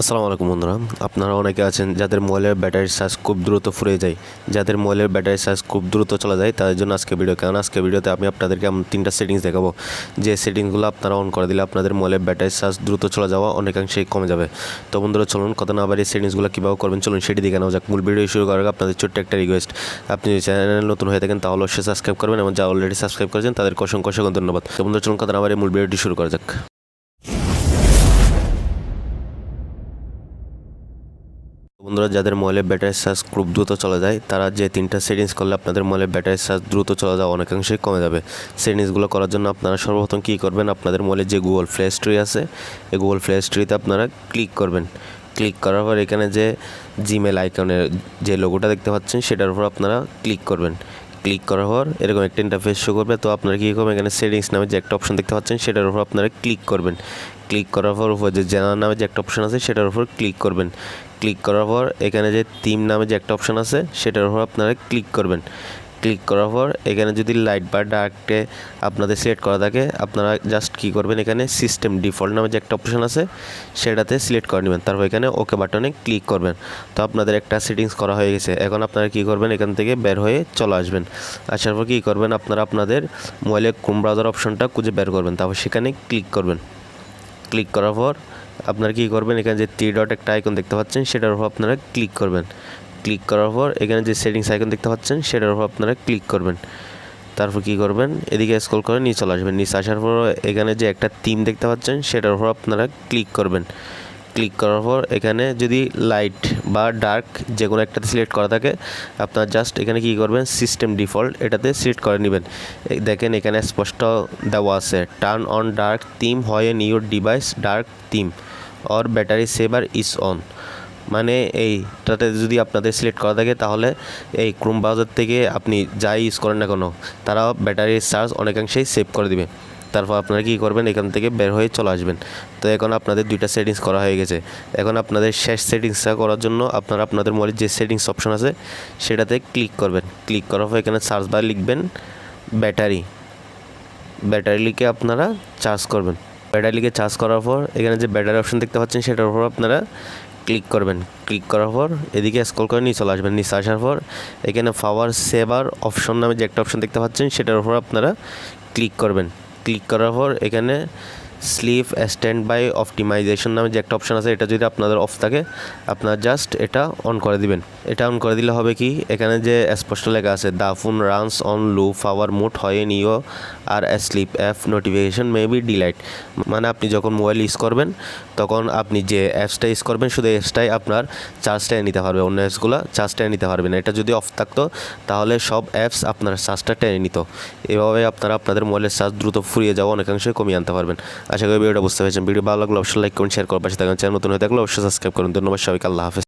আসসালামু আলাইকুম বন্ধুরা, আপনারা অনেকে আছেন যাদের মোবাইলের ব্যাটারি চার্জ খুব দ্রুত ফুরিয়ে যায়। যাদের মোবাইলের ব্যাটারি চার্জ খুব দ্রুত চলে যায়, তাদের জন্য আজকে ভিডিও কারণ আজকে ভিডিওতে আমি আপনাদেরকে তিনটা সেটিংস দেখাবো। যে সেটিংসগুলো আপনারা অন করে দিলে আপনাদের মোবাইলের ব্যাটারি চার্জ দ্রুত চলে যাওয়া অনেকাংশেই কমে যাবে। তো বন্ধুরা, চলুন কথা না বাড়ি সেটিংসগুলো কীভাবে করবেন, চলুন সেটি দেখে নেওয়া যাক। মূল ভিডিও শুরু করার আগে আপনাদের ছোট্ট একটা রিকোয়েস্ট আপনি যদি চ্যানেল নতুন হয়ে থাকেন, তাহলে অবশ্যই সাবস্ক্রাইব করবেন এবং যা অলরেডি সাবস্ক্রাইব করেছেন, তাদেরকে অসংখ্য অসংখ্য ধন্যবাদ। তো বন্ধুরা, চলুন কথা না বাড়ি মূল ভিডিওটি শুরু করা যাক। বন্ধুরা, যাদের মোবাইলের ব্যাটারি চার্জ খুব দ্রুত চলে যায়, তারা যে তিনটা সেটিংস করলে আপনাদের মোবাইলের ব্যাটারি চার্জ দ্রুত চলে যাওয়া অনেকাংশেই কমে যাবে। সেটিংসগুলো করার জন্য আপনারা সর্বপ্রথম কী করবেন, আপনাদের মোবাইলের যে গুগল প্লে স্টোরি আছে, এই গুগল প্লে স্টোরিতে আপনারা ক্লিক করবেন। ক্লিক করার পর এখানে যে জিমেল আইকনের যে লোগোটা দেখতে পাচ্ছেন, সেটার উপর আপনারা ক্লিক করবেন। ক্লিক করার পর এরকম একটা ইন্টারফেস শো করবে, তো আপনারা কী করবেন, এখানে সেটিংস নামে যে একটা অপশন দেখতে পাচ্ছেন, সেটার উপর আপনারা ক্লিক করবেন। ক্লিক করার পর উপর যে জেনারেল নামে যে একটা অপশন আছে, সেটার উপর ক্লিক করবেন। ক্লিক করার পর এখানে যে থিম নামে যে একটা অপশন আছে, সেটার উপর আপনারা ক্লিক করবেন। ক্লিক করার পর এখানে যদি লাইট বা ডার্কটে আপনাদের সিলেক্ট করা থাকে, আপনারা জাস্ট কী করবেন, এখানে সিস্টেম ডিফল্ট নামে যে একটা অপশন আছে, সেটাতে সিলেক্ট করে নেবেন। তারপর এখানে ওকে বাটনে ক্লিক করবেন। তো আপনাদের একটা সেটিংস করা হয়ে গেছে। এখন আপনারা কী করবেন, এখান থেকে বের হয়ে চলে আসবেন। আসার পর কী করবেন, আপনারা আপনাদের মোবাইলে ক্রোম ব্রাউজার অপশনটা খুঁজে বের করবেন। তারপর সেখানে ক্লিক করবেন। ক্লিক করার পর আপনারা কী করবেন? এখানে যে থ্রি ডট একটা আইকন দেখতে পাচ্ছেন, সেটার উপর আপনারা ক্লিক করবেন। ক্লিক করার পর এখানে যে সেটিংস আইকন দেখতে পাচ্ছেন, সেটার উপর আপনারা ক্লিক করবেন। তারপর কী করবেন? এদিকে স্ক্রল করে নিচে চলে আসবেন। নিচে আসার পর এখানে যে একটা থিম দেখতে পাচ্ছেন, সেটার উপর আপনারা ক্লিক করবেন। ক্লিক করার পর এখানে যদি লাইট বা ডার্ক যে কোনো একটাতে সিলেক্ট করা থাকে, আপনার জাস্ট এখানে কী করবেন? সিস্টেম ডিফল্ট এটাতে সিলেক্ট করে নেবেন। দেখেন এখানে স্পষ্ট দেওয়া আছে টার্ন অন ডার্ক থিম হয় in your device dark theme or battery saver is on মানে এইটাতে যদি আপনাদের সিলেক্ট করা থাকে, তাহলে এই ক্রোম ব্রাউজার থেকে আপনি যাই ইউজ করেন না কেন, তারা ব্যাটারির চার্জ অনেকাংশেই সেভ করে দিবে। তারপর আপনারা কী করবেন, এখান থেকে বের হয়ে চলে আসবেন। তো এখন আপনাদের দুইটা সেটিংস করা হয়ে গেছে। এখন আপনাদের শেষ সেটিংসটা করার জন্য আপনারা আপনাদের মোবাইলের যে সেটিংস অপশন আছে, সেটাতে ক্লিক করবেন। ক্লিক করার পর এখানে সার্চ বার লিখবেন ব্যাটারি ব্যাটারি লিখে আপনারা চার্জ করবেন। ব্যাটারি লিখে চার্জ করার পর এখানে যে ব্যাটারি অপশন দেখতে পাচ্ছেন, সেটার উপর আপনারা ক্লিক করবেন। ক্লিক করার পর এদিকে স্ক্রল করে নিয়ে চলে আসবেন। নিচে আসার পর এখানে পাওয়ার সেভার অপশন নামে যে একটা অপশন দেখতে পাচ্ছেন, সেটার উপর আপনারা ক্লিক করবেন। ক্লিক করার পর এখানে স্লিপ স্ট্যান্ড বাই অপটিমাইজেশন নামে যে একটা অপশন আছে, এটা যদি আপনাদের অফ থাকে, আপনারা জাস্ট এটা অন করে দিবেন। এটা অন করে দিলে হবে কি, এখানে যে স্পষ্ট লেখা আছে the phone runs on low power mode হয় নিও আর sleep app notification may be delayed মানে আপনি যখন মোবাইল ইউজ করবেন, তখন আপনি যে অ্যাপসটা ইউজ করবেন, শুধু অ্যাপসটাই আপনার চার্জটা নিতে পারবে। অন্য অ্যাপসগুলো চার্জটা নিতে পারবে না। এটা যদি অফ থাকতো, তাহলে সব অ্যাপস আপনার চার্জটা টেনে নিত। এভাবে আপনারা আপনাদের মোবাইলের চার্জ দ্রুত ফুরিয়ে যাওয়া অনেকাংশই কমিয়ে আনতে পারবেন। আশা করি ভিডিওটা বুঝতে পেরেছেন। ভিডিও ভালো লাগলে অবশ্যই লাইক করুন শেয়ার করুন, পাশে থাকুন চ্যানেল নতুন হয়ে থাকলে অবশ্যই সাবস্ক্রাইব করুন। ধন্যবাদ সবাইকে, আল্লাহ হাফেজ।